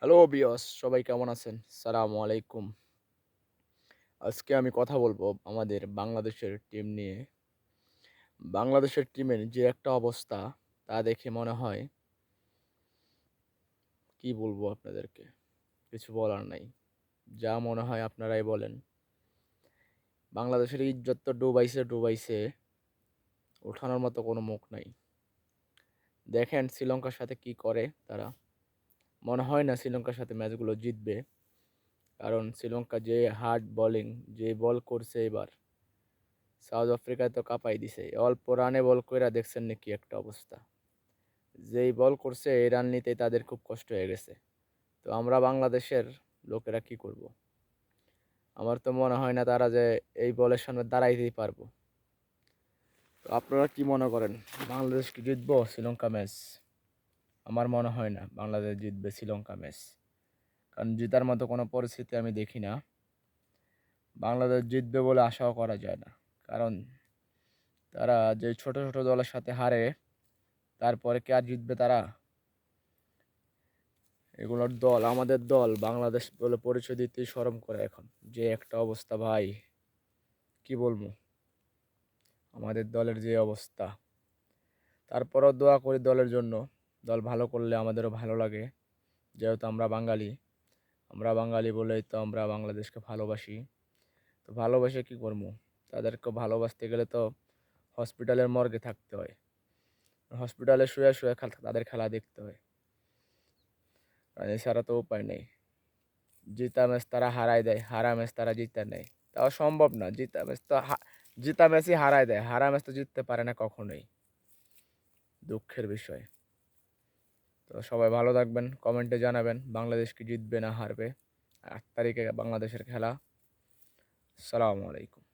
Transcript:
Hello বিয়স, সবাই কেমন আছেন? সালামু আলাইকুম। আজকে আমি কথা বলব আমাদের বাংলাদেশের টিম নিয়ে। বাংলাদেশের টিমের যে একটা অবস্থা, তা দেখে মনে হয় কি বলব আপনাদেরকে? কিছু বলার নাই। যা মনে হয় আপনারাই বলেন। বাংলাদেশের ইজ্জত তো ডুবাইছে ডুবাইছে। ওঠানোর মতো কোনো মুখ নাই। দেখেন শ্রীলঙ্কার সাথে কি করে তারা। মনে হয় না শ্রীলঙ্কার সাথে ম্যাচগুলো জিতবে। কারণ শ্রীলঙ্কা যে হার্ড বোলিং যে বল করছে এবার সাউথ আফ্রিকায় তো কাঁপাই দিছে। অল্প রানে বল কইরা দেখছেন নাকি একটা অবস্থা। যেই বল করছে, এই রান নিতেই তাদের খুব কষ্ট হয়ে গেছে। তো আমরা বাংলাদেশের লোকেরা কি করব। আমার তো মনে হয় না তারা যে এই বলের সামনে দাঁড়াইতেই পারব। তো আপনারা কি মনে করেন, বাংলাদেশ কি জিতবো, শ্রীলঙ্কা ম্যাচ আমার মনে হয় না বাংলাদেশ জিতবে শ্রীলঙ্কা ম্যাচ কারণ জেতার মতো কোনো পরিস্থিতি আমি দেখি না। বাংলাদেশ জিতবে বলে আশাও করা যায় না। কারণ তারা যে ছোট ছোট দলের সাথে হারে, তারপরে কে আর জিতবে তারা? এগুলোর দল, আমাদের দল বাংলাদেশ বলে পরিচয় দিতেই সরম করে এখন। যে একটা অবস্থা ভাই, কি বলব? আমাদের দলের যে অবস্থা। তারপরও দোয়া করি দলের জন্য। দল ভালো করলে আমাদেরও ভালো লাগে। যেহেতু আমরা বাঙালি আমরা বাঙালি বলেই তো আমরা বাংলাদেশকে ভালোবাসি। তো ভালোবাসে কী করব? তাদেরকে ভালোবাসতে গেলে তো হসপিটালের মর্গে থাকতে হয়। হসপিটালে শুয়ে শুয়ে তাদের খেলা দেখতে হয়। এছাড়া তো উপায় নেই। জিতা ম্যাচ তারা হারায় দেয়, হারা ম্যাচ তারা জিতে নেয়। তাও সম্ভব না, জিতা ম্যাচ তো জিতা ম্যাচই হারায় দেয়, হারা ম্যাচ তো জিততে পারে না কখনোই। দুঃখের বিষয়। তো সবাই ভালো থাকবেন কমেন্টে জানাবেন, বাংলাদেশ কি জিতবে না হারবে। আট তারিখে বাংলাদেশের খেলা। আসসালামু আলাইকুম।